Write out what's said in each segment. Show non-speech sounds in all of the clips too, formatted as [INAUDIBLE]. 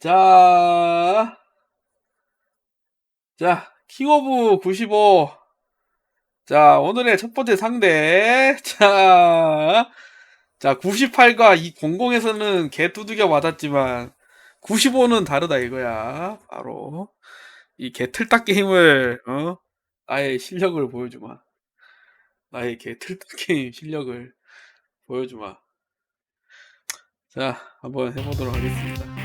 자, 자, 킹오브 95. 자, 오늘의 첫 번째 상대. 자, 자, 98과 이 00에서는 개 두들겨 맞았지만, 95는 다르다 이거야. 바로. 이 개 틀딱 게임을, 어? 나의 실력을 보여주마. 나의 개 틀딱 게임 실력을 보여주마. 자, 한번 해보도록 하겠습니다.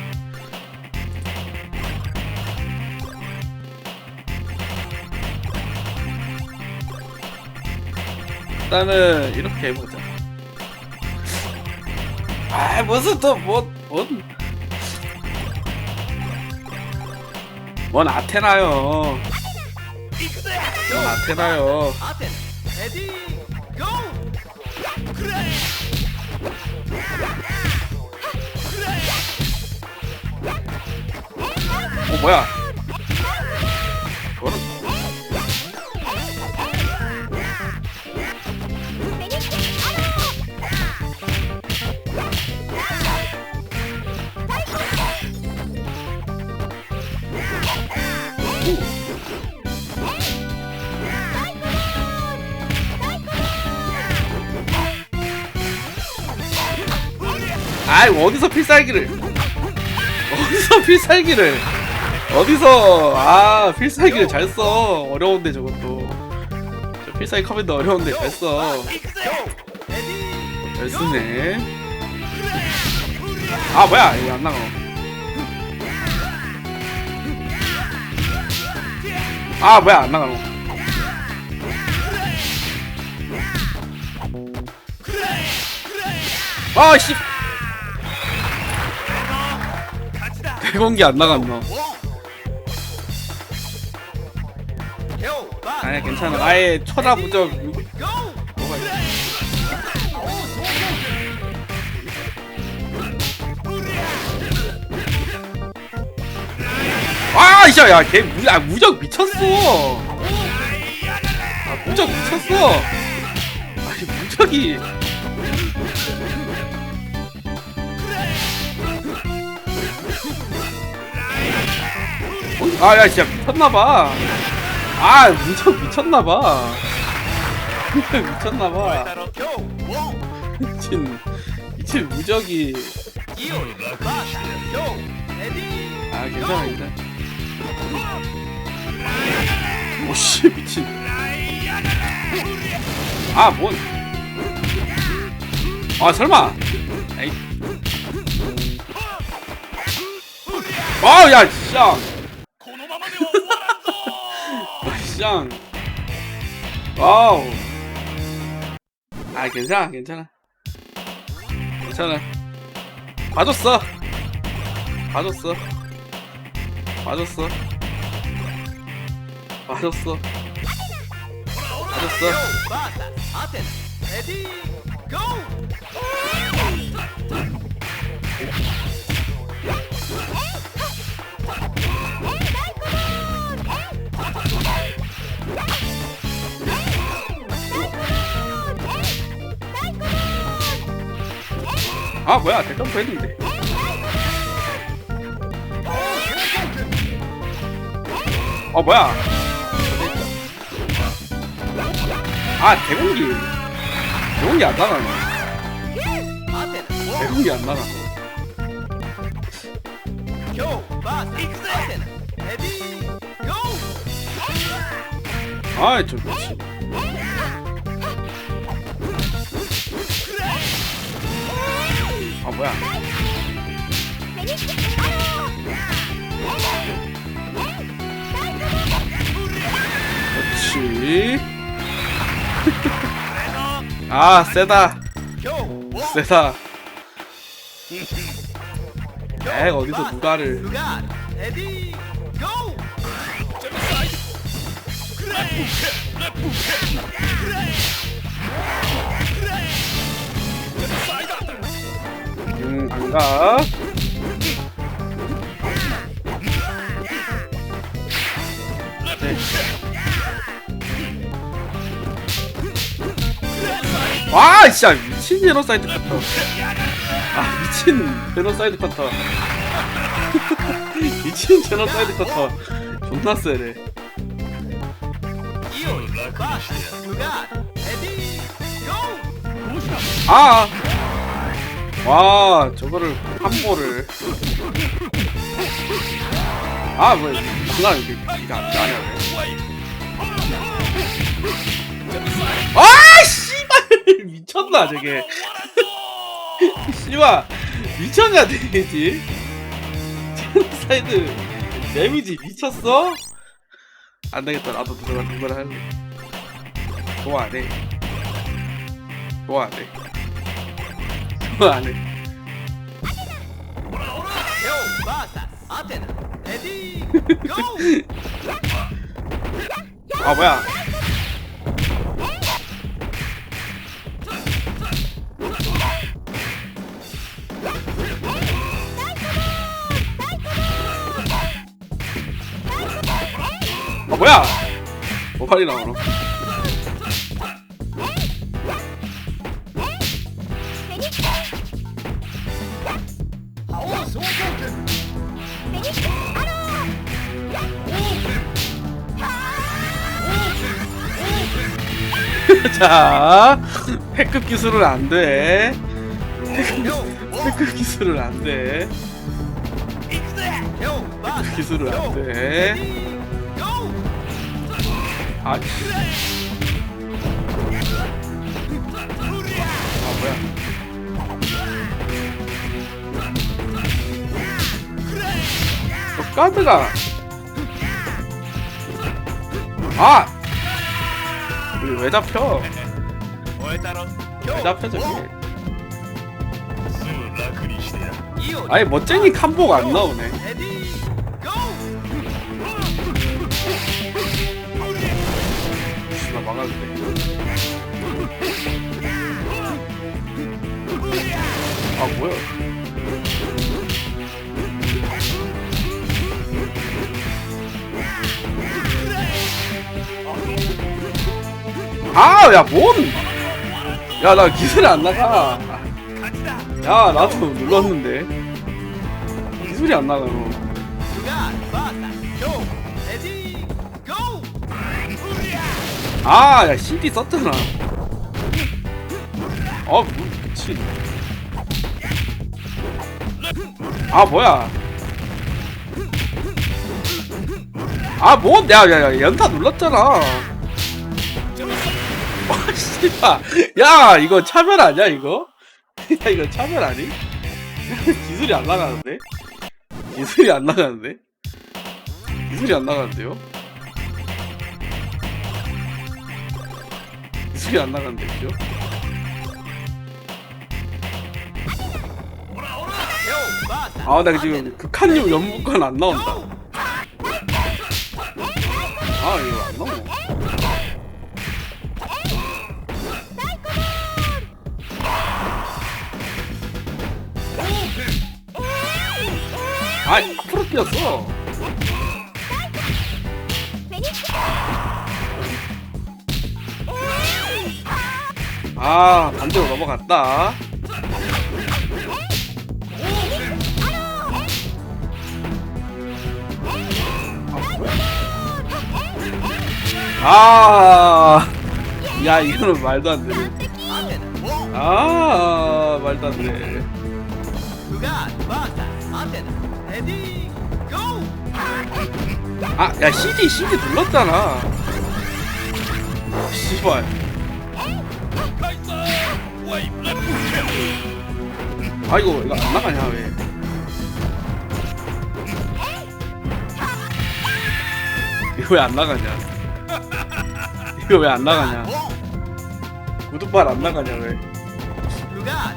일단은 이렇게 해보자. 아 무슨 또뭔 뭐, 뭔? 뭔 아테나요? 뭔 아테나요? 어 뭐야? 아이 어디서 필살기를? 어디서 필살기를? 어디서? 아 필살기를 잘 써. 어려운데 저것도. 저 필살기 커맨드 어려운데 잘써잘 쓰네. 아 뭐야? 이거 안 나가. 아 뭐야? 안 나가 아씨. 태권기 안 나갔나? 아니야 괜찮아. 아예 쳐다보자. 아 이씨야 야걔 아, 무적 미쳤어. 아 무적 미쳤어. 아니 무적이 아, 야, 진짜 미쳤나봐. 아, 미쳐, 미쳤나봐. [LAUGHS] 미쳤나봐. 미친, 미친 무적이. 아, 괜찮아, 괜찮아. 오씨, 미친. 아, 뭔. 아, 설마. 에이. 아, 야, 진짜. 짱. 와우. 아 괜찮아 괜찮아. 괜찮아. 봐줬어. 봐줬어. 봐줬어. 봐줬어. 봐줬어. 레디 고! 아 뭐야. 대점프 했는데. 어 뭐야. 아 대공기. 대공기 안 나가네. 대공기 안 나가 아이 저 미친. 뭐야? 그렇지. [LAUGHS] 아 세다. 세다. 에 어디서 누가를? 음, 장갑. 네. 아, 진짜 미친 제노사이드 같아. 아, 미친 제노사이드 같아. [LAUGHS] 미친 제노사이드 같아. 존나 세네. 아! 와, 저거를 한보를. 아, 뭐, 그날 이게, 이게 아니야, 왜. 아, 씨발! [LAUGHS] 미쳤나, 저게. [LAUGHS] 씨발, 미쳤냐, 데미지? 사이드 데미지 미쳤어? 안 되겠다, 나도 들어가, 그걸 할래. 좋아, 안 해. 좋아, 안 해. 뭐 안해 아 뭐야? 아 뭐야? 뭐 팔이 나오나 [LAUGHS] 자, 패급 기술은 안 돼. 패급 기술은 안 돼. 패급 기술은 안 돼. 아, 어, 아 뭐야? 카드가 아! 왜 잡혀? 왜 따라? 왜 잡혀 저기? 아니 멋쟁이 칸보가 안 나오네. 나 망하도 아 뭐야? 아, 야, 뭔? 야, 나 기술이 안 나가. 야, 나도 눌렀는데. 기술이 안 나가요. 아, 야, 신디 썼잖아. 어, 아, 미친. 아, 뭐야. 아, 뭔? 야, 야, 야, 연타 눌렀잖아. [LAUGHS] 어, 씨발. 야, 이거 차별 아니야, 이거? [LAUGHS] 야, 이거 차별 아니? [LAUGHS] 기술이 안 나가는데? 기술이 안 나가는데? 기술이 안 나가는데요? 기술이 안 나가는데, 그죠? 아, 나 지금 그 극한님 연목관 안 나온다. 아, 이거 안 나오네. 피었어? 아 반대로 넘어갔다 아, 야 이거는 말도 안 돼. 아, 말도 안 돼. 아, 야, CD, CD 눌렀잖아. 씨발. 아이고, 이거 안 나가냐, 왜. 이거 왜 안 나가냐. 이거 왜 안 나가냐. 구두발 안 나가냐, 왜. 누가?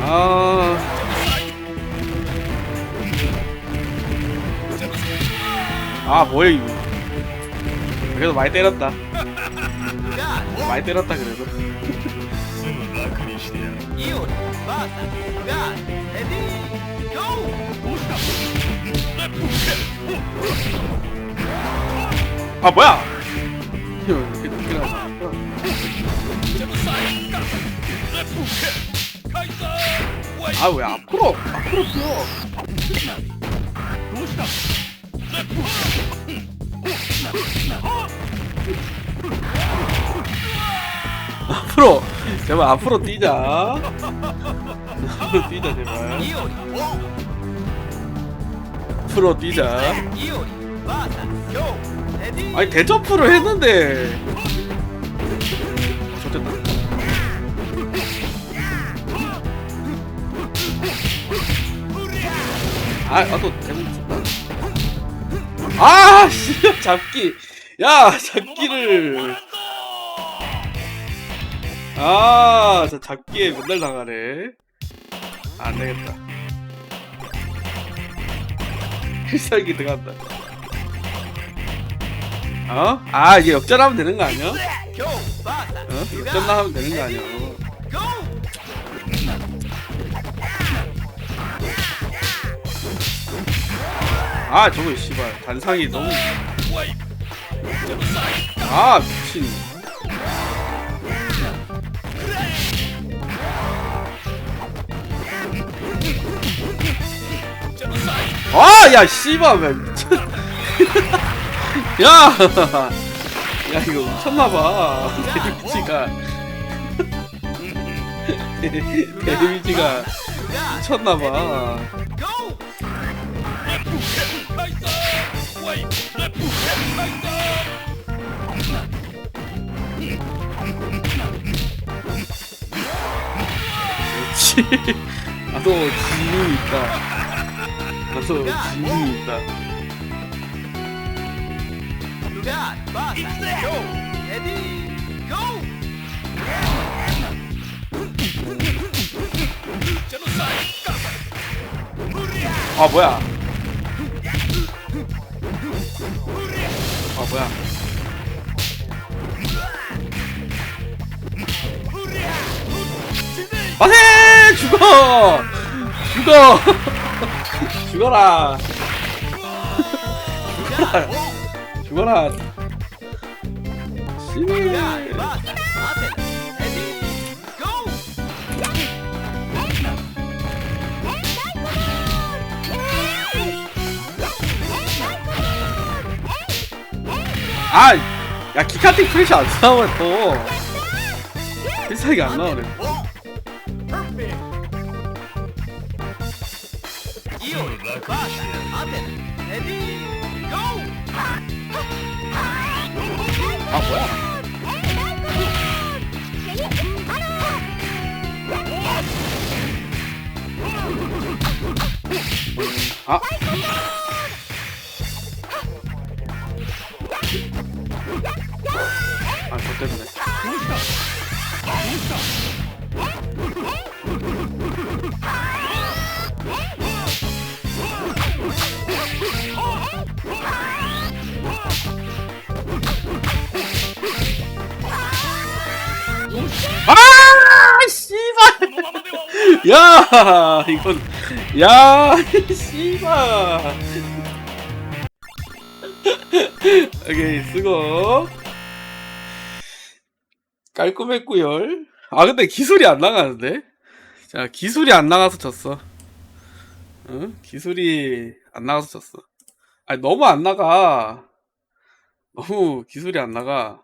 아. 아, 뭐야, 이거. 그래도 많이 때렸다. 많이 때렸다, 그래도. 아, 뭐야! 이렇게, 이렇게 나왔어. 아 왜 앞으로 앞으로 뛰어? 앞으로 제발 앞으로 뛰자. 앞으로 뛰자 제발. 앞으로 뛰자. 아니 대점프를 했는데. 어, 좋겠다 아 나도 대본 줬다 아 씨 [LAUGHS] 잡기 야 잡기를 아 저 잡기에 맨날 나가네 안 되겠다 필살기 들어간다 어? 아 이게 역전하면 되는 거 아니야? 어? 역전하면 되는 거 아니야? 아 저거 씨발. 단상이 너무 아 미친 아야 씨발 왜 미친 [LAUGHS] 야! 야 이거 미쳤나봐. 데미지가. [LAUGHS] 데미지가 미쳤나봐 way, left foot, right down. 그렇지. 나도 진이 있다. 나도 진이 있다. lugar, basta. Go. Ready, go. Genocide, cover. Muria. 아 뭐야? 뭐야? 마세! 죽어! 죽어! [LAUGHS] [LAUGHS] 죽어라! 죽어라! 죽어라! 씨발 아! 야 기카팅 프리시 안 나와 또 필살기 안 나오네. 아 뭐야? 아. 아, 저 때문에. 아, 씨발. 야, 이건, 야, 씨발. 오케이, 수고. 깔끔했구요. 아, 근데 기술이 안 나가는데? 자, 기술이 안 나가서 졌어. 응? 기술이 안 나가서 졌어. 아니, 너무 안 나가. 너무 기술이 안 나가.